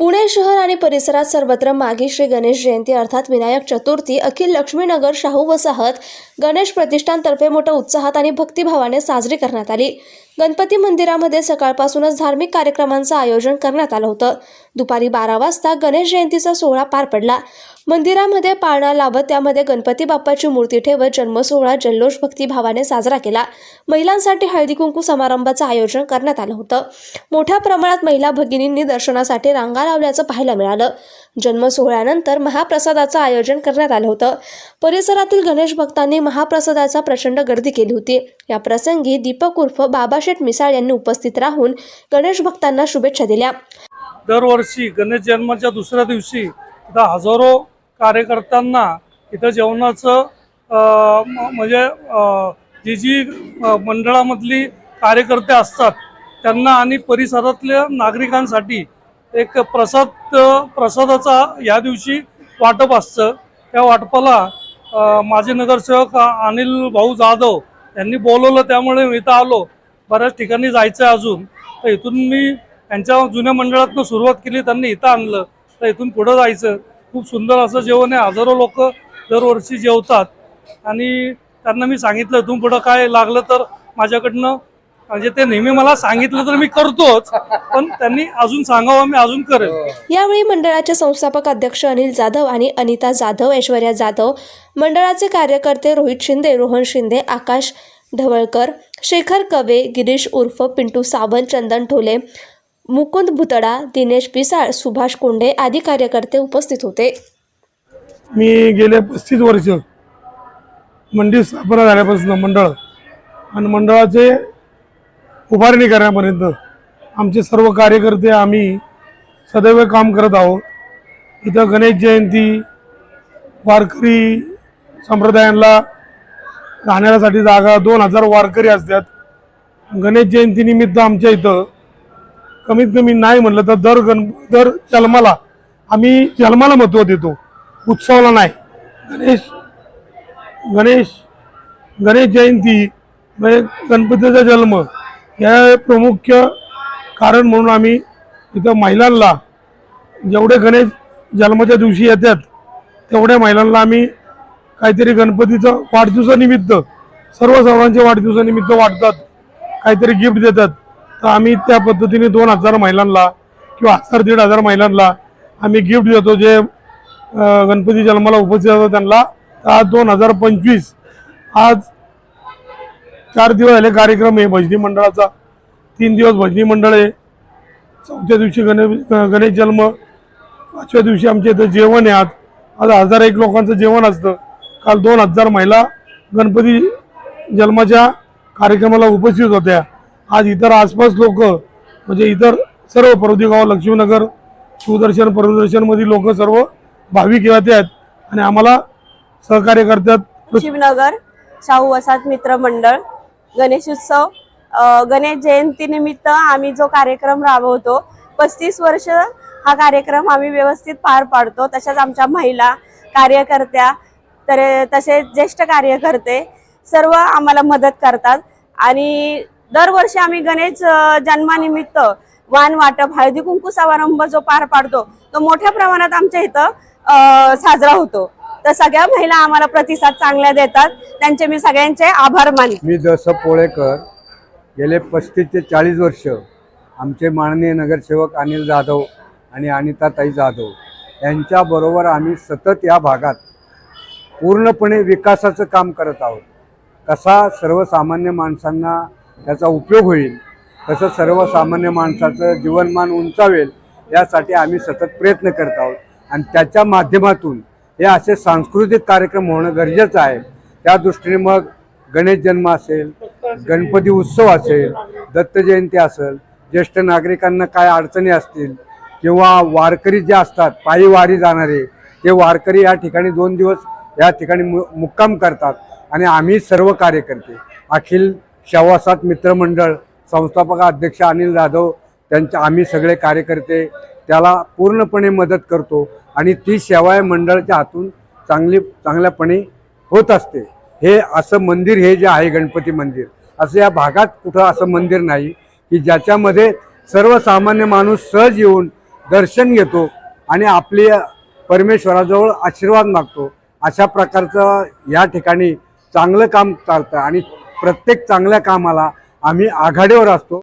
पुणे शहर आणि परिसरात सर्वत्र मागी श्री गणेश जयंती अर्थात विनायक चतुर्थी अखिल लक्ष्मीनगर शाहू वसाहत गणेश प्रतिष्ठानतर्फे मोठ्या उत्साहात आणि भक्तिभावाने साजरी करण्यात आली. गणपती मंदिरामध्ये सकाळपासूनच धार्मिक कार्यक्रमांचं आयोजन करण्यात आलं होतं. दुपारी बारा वाजता गणेश जयंतीचा सोहळा पार पडला. मंदिरामध्ये पाळणा लावत त्यामध्ये गणपती बाप्पाची मूर्ती ठेवत जन्मसोहळा जल्लोष भक्तिभावाने साजरा केला. महिलांसाठी हळदी कुंकू समारंभाचं आयोजन करण्यात आलं होतं. मोठ्या प्रमाणात महिला भगिनींनी दर्शनासाठी रांगा लावल्याचं पाहायला मिळालं. जन्मसोहळ्यानंतर महाप्रसादाचं आयोजन करण्यात आलं होतं. परिसरातील गणेश भक्तांनी महाप्रसादाचा प्रचंड गर्दी केली होती. या प्रसंगी दीपक उर्फ बाबाशेठ मिसाळ यांनी उपस्थित राहून गणेश भक्तांना शुभेच्छा दिल्या. दरवर्षी गणेश जन्माच्या दुसऱ्या दिवशी हजारो कार्यकर्त्यांना इथं जेवणाचं म्हणजे जी जी मंडळामधली कार्यकर्ते असतात त्यांना आणि परिसरातल्या नागरिकांसाठी एक प्रसाद प्रसादाचा या दिवशी वाटप असतं. त्या वाटपाला माझे माजी नगरसेवक अनिल भाऊ जाधव यांनी बोलवलं. त्यामुळे मी इथं आलो. बऱ्याच ठिकाणी जायचं आहे अजून. तर इथून मी यांच्या जुन्या मंडळातनं सुरुवात केली. त्यांनी इथं आणलं. तर इथून पुढं जायचं. खूप सुंदर असं जेवण आहे. हजारो लोक दरवर्षी जेवतात. आणि त्यांना मी सांगितलं इथून पुढं काय लागलं तर माझ्याकडनं म्हणजे ते नेहमी मला सांगितलं तर मी करतोच पण त्यांनी अजून सांगावं मी अजून करेल. यावेळी मंडळाचे संस्थापक अध्यक्ष अनिल जाधव आणि अनिता जाधव ऐश्वर्या जाधव मंडळाचे कार्यकर्ते रोहित शिंदे रोहन शिंदे आकाश ढवळकर शेखर कवे गिरीश उर्फ पिंटू सावंत चंदन ठोले मुकुंद भुतडा दिनेश पिसाळ सुभाष कोंडे आदी कार्यकर्ते उपस्थित होते. मी गेले पस्तीस वर्ष मंडी स्थापना झाल्यापासून मंडळ आणि मंडळाचे उभारणी करण्यापर्यंत आमचे सर्व कार्यकर्ते आम्ही सदैव काम करत आहोत. इथं गणेश जयंती वारकरी संप्रदायांना राहण्यासाठी जागा दोन हजार वारकरी असतात. गणेश जयंतीनिमित्त आमच्या इथं कमीत कमी नाही म्हणलं तर दर गण दर जन्माला आम्ही जन्माला महत्त्व देतो. उत्सवाला नाही. गणेश गणेश गणेश जयंती म्हणजे गणपतीचा जन्म हे प्रमुख कारण म्हणून आम्ही इथं महिलांना जेवढे गणेश जन्माच्या दिवशी येतात तेवढ्या महिलांना आम्ही काहीतरी गणपतीचं वाढदिवसानिमित्त सर्व सर्वांच्या वाढदिवसानिमित्त वाटतात काहीतरी गिफ्ट देतात. तर आम्ही त्या पद्धतीने दोन हजार महिलांना किंवा हजार दीड हजार महिलांना आम्ही गिफ्ट देतो जे गणपती जन्माला उपस्थित होतो त्यांना. तर आज दोन हजार पंचवीस आज चार दिवस झाले कार्यक्रम आहे भजनी मंडळाचा. तीन दिवस भजनी मंडळ आहे. चौथ्या दिवशी गणेश गणेश जन्म पाचव्या दिवशी आमच्या इथं जेवण आहे आज. आज हजार एक लोकांचं जेवण असतं. काल दोन हजार महिला गणपती जन्माच्या कार्यक्रमाला उपस्थित होत्या. आज इतर आसपास लोक म्हणजे इतर सर्व पर्वतीगाव लक्ष्मीनगर सुदर्शन पर्वदर्शनमधील लोक सर्व भाविक येत आहेत. आणि आम्हाला सहकार्य करतात. शिवनगर शाहू वसाहत मित्र मंडळ गणेशोत्सव गणेश जयंतीनिमित्त आम्ही जो कार्यक्रम राबवतो पस्तीस वर्ष हा कार्यक्रम आम्ही व्यवस्थित पार पाडतो. तशाच आमच्या महिला कार्यकर्त्या तर तसेच ज्येष्ठ कार्यकर्ते सर्व आम्हाला मदत करतात. आणि दरवर्षी आम्ही गणेश जन्मानिमित्त वाण वाटप हळदी कुंकू समारंभ जो पार पाडतो तो मोठ्या प्रमाणात आमच्या इथं साजरा होतो. तर सगळ्या महिला आम्हाला प्रतिसाद चांगल्या देतात. त्यांचे मी सगळ्यांचे आभार मानते. मी जसं पोळेकर गेले पस्तीस ते चाळीस वर्ष आमचे माननीय नगरसेवक अनिल जाधव आणि अनिताताई जाधव यांच्याबरोबर आम्ही सतत या भागात पूर्णपणे विकासाचं काम करत आहोत. कसा सर्वसामान्य माणसांना त्याचा उपयोग होईल तसं सर्वसामान्य माणसाचं जीवनमान उंचावेल यासाठी आम्ही सतत प्रयत्न करत आहोत. आणि त्याच्या माध्यमातून हे असे सांस्कृतिक कार्यक्रम होणं गरजेचं आहे. त्या दृष्टीने मग गणेश जन्म असेल गणपती उत्सव असेल दत्त जयंती असेल ज्येष्ठ नागरिकांना काय अडचणी असतील किंवा वारकरी जे असतात पायी वारी जाणारे ते वारकरी या ठिकाणी दोन दिवस या ठिकाणी मु मुक्काम करतात. आणि आम्ही सर्व कार्यकर्ते अखिल शवासात मित्रमंडळ संस्थापक अध्यक्ष अनिल जाधव त्यांच्या आम्ही सगळे कार्यकर्ते त्याला पूर्णपणे मदत करतो आणि ती सेवा या मंडळाच्या हातून चांगली चांगल्यापणे होत असते. हे असं मंदिर हे जे आहे गणपती मंदिर असं या भागात कुठं असं मंदिर नाही की ज्याच्यामध्ये सर्वसामान्य माणूस सहज येऊन दर्शन घेतो आणि आपली परमेश्वराजवळ आशीर्वाद मागतो. अशा प्रकारचं या ठिकाणी चांगलं काम चालतं आणि प्रत्येक चांगल्या कामाला आम्ही आघाडीवर असतो.